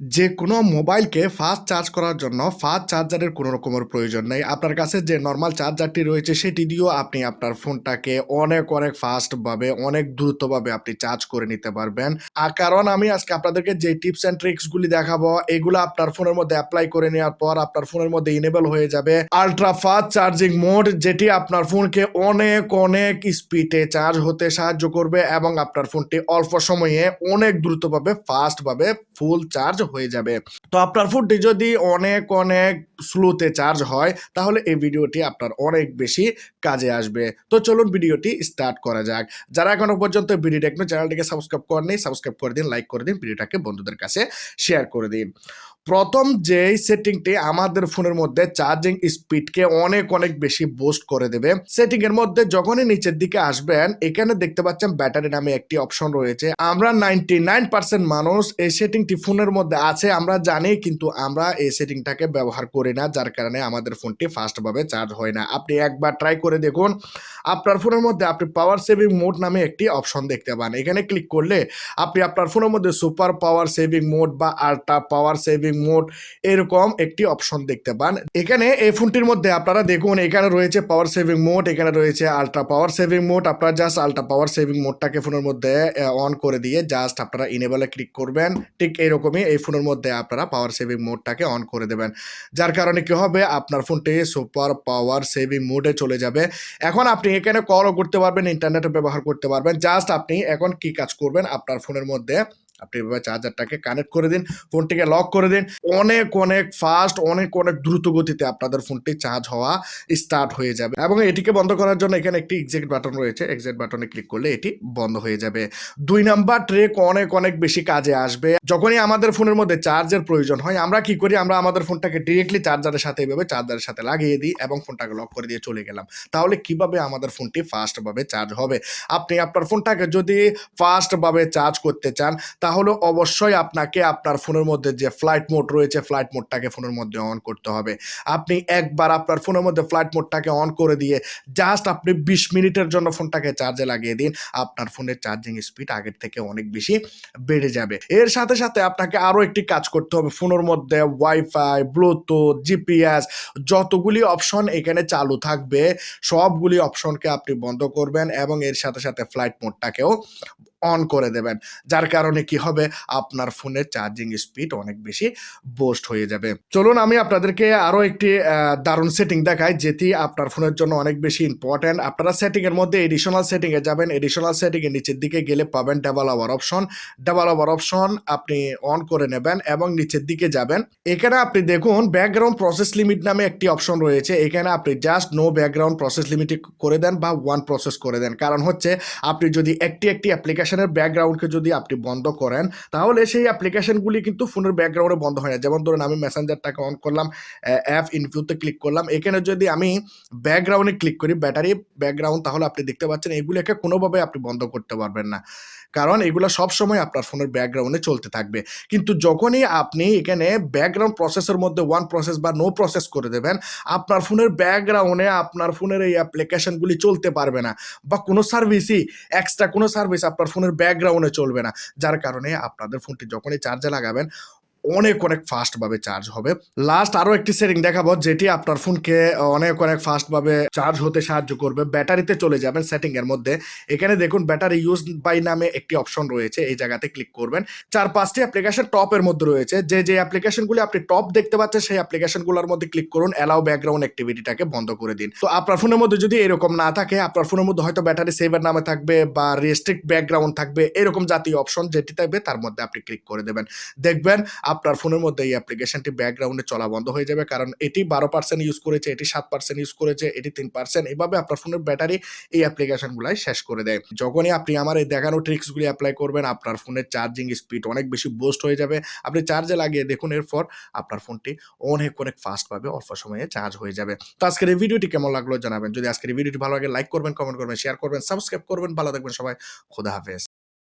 যে কোনো মোবাইলকে fast charge করার জন্য ফাস্ট চার্জারের কোনো রকমের প্রয়োজন নেই। আপনার কাছে যে নর্মাল চার্জারটি রয়েছে, সেটি দিয়েও আপনি আপনার ফোনটাকে অনেক অনেক ফাস্টভাবে, অনেক দ্রুতভাবে আপনি চার্জ করে নিতে পারবেন। আর কারণ আমি আজকে আপনাদেরকে যে টিপস অ্যান্ড ট্রিক্সগুলি দেখাবো, এগুলো আপনার ফোনের মধ্যে অ্যাপ্লাই করে নেওয়ার পর আপনার ফোনের মধ্যে ইনেবল হয়ে যাবে আলট্রা ফাস্ট চার্জিং মোড যেটি আপনার ফোনকে অনেক অনেক স্পিডে চার্জ হতে সাহায্য করবে এবং আপনার ফোনটি অল্প সময়ে অনেক দ্রুতভাবে, ফাস্টভাবে ফুল চার্জ হয়ে যাবে। তো আপনার ফোনটি যদি অনেক অনেক স্লোতে চার্জ হয়, তাহলে এই ভিডিওটি আপনার অনেক বেশি কাজে আসবে। তো চলুন ভিডিওটি স্টার্ট করা যাক। যারা এখনও পর্যন্ত ভিডিও দেখবেন চ্যানেলটিকে সাবস্ক্রাইব করেনি সাবস্ক্রাইব করে দিন লাইক করে দিন, ভিডিওটাকে বন্ধুদের কাছে শেয়ার করে দিন। প্রথম যেই সেটিংটি আমাদের ফোনের মধ্যে চার্জিং স্পিডকে অনেক অনেক বেশি বুস্ট করে দেবে। সেটিং এর মধ্যে যখনই নিচের দিকে আসবেন, এখানে দেখতে পাচ্ছেন ব্যাটারি নামে একটি অপশন রয়েছে। আমরা নাইনটি নাইন পার্সেন্ট মানুষ এই সেটিংটি ফোনের মধ্যে আছে, আমরা জানি, কিন্তু আমরা এই সেটিংটাকে ব্যবহার করি না, যার কারণে আমাদের ফোনটি ফাস্টভাবে চার্জ হয় না। আপনি একবার ট্রাই করে দেখুন, আপনার ফোনের মধ্যে আপনি পাওয়ার সেভিং মোড নামে একটি অপশন দেখতে পান। এখানে ক্লিক করলে আপনি আপনার ফোনের মধ্যে সুপার পাওয়ার সেভিং মোড বা আল্ট্রা পাওয়ার সেভিং মোড এরকম একটি অপশন দেখতে পান। এখানে এই ফোনটির মধ্যে আপনারা দেখুন, এখানে রয়েছে পাওয়ার সেভিং মোড এখানে রয়েছে আল্ট্রা পাওয়ার সেভিং মোড আপনারা জাস্ট আল্ট্রা পাওয়ার সেভিং মোডটাকে ফোনের মধ্যে অন করে দিয়ে জাস্ট আপনারা ইনেবলে ক্লিক করবেন। ঠিক এইরকমই এই ফোনের মধ্যে আপনারা পাওয়ার সেভিং মোডটাকে অন করে দেবেন। যার কারণে কি হবে, আপনার ফোনটি সুপার পাওয়ার সেভিং মোডে চলে যাবে। এখন আপনি এখানে কলও করতে পারবেন ইন্টারনেটও ব্যবহার করতে পারবেন। জাস্ট আপনি এখন কি কাজ করবেন, আপনার ফোনের মধ্যে আপনি এভাবে চার্জারটাকে কানেক্ট করে দিন ফোনটিকে লক করে দিন। অনেক অনেক ফাস্ট অনেক অনেক দ্রুত গতিতে আপনাদের ফোনটি চার্জ হওয়া স্টার্ট হয়ে যাবে। এবং এটিকে বন্ধ করার জন্য এখানে একটি এক্সেক্ট বাটন রয়েছে। এক্সেক্ট বাটনে ক্লিক করলে এটি বন্ধ হয়ে যাবে। দুই নাম্বার ট্রেক অনেক অনেক বেশি কাজে আসবে। যখনই আমাদের ফোনের মধ্যে চার্জের প্রয়োজন হয়, আমরা কি করি? আমরা আমাদের ফোনটাকে ডিরেক্টলি চার্জারের সাথে এভাবে চার্জারের সাথে লাগিয়ে দিই এবং ফোনটাকে লক করে দিয়ে চলে গেলাম। তাহলে কীভাবে আমাদের ফোনটি ফাস্টভাবে চার্জ হবে? আপনি আপনার ফোনটাকে যদি ফাস্টভাবে চার্জ করতে চান তাহলে অবশ্যই আপনাকে আপনার ফোনের মধ্যে যে ফ্লাইট মোড রয়েছে ফ্লাইট মোডটাকে ফোনের মধ্যে অন করতে হবে। আপনি একবার আপনার ফোনের মধ্যে ফ্লাইট মোডটাকে অন করে দিয়ে জাস্ট আপনি বিশ মিনিটের জন্য ফোনটাকে চার্জে লাগিয়ে দিন। আপনার ফোনের চার্জিং স্পিড আগের থেকে অনেক বেশি বেড়ে যাবে। এর সাথে সাথে আপনাকে আরও একটি কাজ করতে হবে, ফোনের মধ্যে ওয়াইফাই ব্লুটুথ জিপিএস যতগুলি অপশন এখানে চালু থাকবে, সবগুলি অপশনকে আপনি বন্ধ করবেন এবং এর সাথে সাথে ফ্লাইট মোডটাকেও অন করে দেবেন। যার কারণে কি হবে? আপনার ফোনের চার্জিং স্পিড অনেক বেশি বোস্ট হয়ে যাবে। চলুন আমি আপনাদেরকে আরও একটি দারুণ সেটিং দেখাই, যেটি আপনার ফোনের জন্য অনেক বেশি ইম্পর্ট্যান্ট আপনারা সেটিং এর মধ্যে এডিশনাল সেটিং এ যাবেন। এডিশনাল সেটিং এর নিচের দিকে গেলে পাবেন ডেভেলপার অপশন ডেভেলপার অপশন আপনি অন করে নেবেন এবং নিচের দিকে যাবেন। এখানে আপনি দেখুন ব্যাকগ্রাউন্ড প্রসেস লিমিট নামে একটি অপশন রয়েছে। এখানে আপনি just no background process limit করে দেন বা ওয়ান প্রসেস করে দেন। কারণ হচ্ছে, আপনি যদি একটি একটি অ্যাপ্লিকেশনের ব্যাকগ্রাউন্ডকে যদি আপনি বন্ধ করেন, তাহলে সেই অ্যাপ্লিকেশনগুলি কিন্তু ফোনের ব্যাকগ্রাউন্ডে বন্ধ হয় না। যেমন ধরুন, আমি মেসেঞ্জারটাকে অন করলাম অ্যাপ ইনভিউতে ক্লিক করলাম, এখানে যদি আমি ব্যাকগ্রাউন্ডে ক্লিক করি ব্যাটারি ব্যাকগ্রাউন্ড তাহলে আপনি দেখতে পাচ্ছেন এগুলোকে কোনোভাবে আপনি বন্ধ করতে পারবেন না। কারণ এগুলো সবসময় আপনার ফোনের ব্যাকগ্রাউন্ডে চলতে থাকবে। কিন্তু যখনই আপনি এখানে ব্যাকগ্রাউন্ড প্রসেসের মধ্যে ওয়ান প্রসেস বা নো প্রসেস করে দেবেন, আপনার ফোনের ব্যাকগ্রাউন্ডে আপনার ফোনের এই অ্যাপ্লিকেশনগুলি চলতে পারবে না। বা কোনো সার্ভিসই এক্সট্রা কোনো সার্ভিস আপনার ফোনের ব্যাকগ্রাউন্ডে চলবে না। যার কারণে আপনাদের ফোনটি যখনই চার্জে লাগাবেন অনেক অনেক ফাস্টভাবে চার্জ হবে। লাস্ট আরও একটি সেটিং দেখাবো, যেটি আপনার ফোনকে অনেক অনেক ফাস্টভাবে চার্জ হতে সাহায্য করবে। ব্যাটারিতে চলে যাবেন সেটিং এর মধ্যে। এখানে দেখুন ব্যাটারি ইউজ বাই নামে একটি অপশন রয়েছে, এই জায়গাতে ক্লিক করবেন। চার পাঁচটি অ্যাপ্লিকেশন টপের মধ্যে রয়েছে। যে যে অ্যাপ্লিকেশনগুলি আপনি টপ দেখতে পাচ্ছেন, সেই অ্যাপ্লিকেশনগুলোর মধ্যে ক্লিক করুন অ্যালাউ ব্যাকগ্রাউন্ড অ্যাক্টিভিটিটাকে বন্ধ করে দিন। তো আপনার ফোনের মধ্যে যদি এরকম না থাকে, আপনার ফোনের মধ্যে হয়তো ব্যাটারি সেভার নামে থাকবে বা রেস্ট্রিক্ট ব্যাকগ্রাউন্ড থাকবে, এরকম জাতীয় অপশন যেটি থাকবে, তার মধ্যে আপনি ক্লিক করে দেবেন। দেখবেন আপনার ফোনের মধ্যে এই অ্যাপ্লিকেশনটি ব্যাকগ্রাউন্ডে চলা বন্ধ হয়ে যাবে। কারণ এটি বারো পার্সেন্ট ইউজ করেছে, এটি সাত পার্সেন্ট ইউজ করেছে, এটি তিন পার্সেন্ট এভাবে আপনার ফোনের ব্যাটারি এই অ্যাপ্লিকেশনগুলাই শেষ করে দেয়। যখনই আপনি আমার এই দেখানো ট্রিক্সগুলি অ্যাপ্লাই করবেন, আপনার ফোনের চার্জিং স্পিড অনেক বেশি বুস্ট হয়ে যাবে। আপনি চার্জে লাগিয়ে দেখুন, এরপর আপনার ফোনটি অনেক অনেক ফাস্টভাবে অল্প সময়ে চার্জ হয়ে যাবে। তো আজকের এই ভিডিওটি কেমন লাগল জানাবেন। যদি আজকের এই ভিডিওটি ভালো লাগে লাইক করবেন কমেন্ট করবেন শেয়ার করবেন সাবস্ক্রাইব করবেন। ভালো থাকবেন সবাই। খোদা হাফেজ।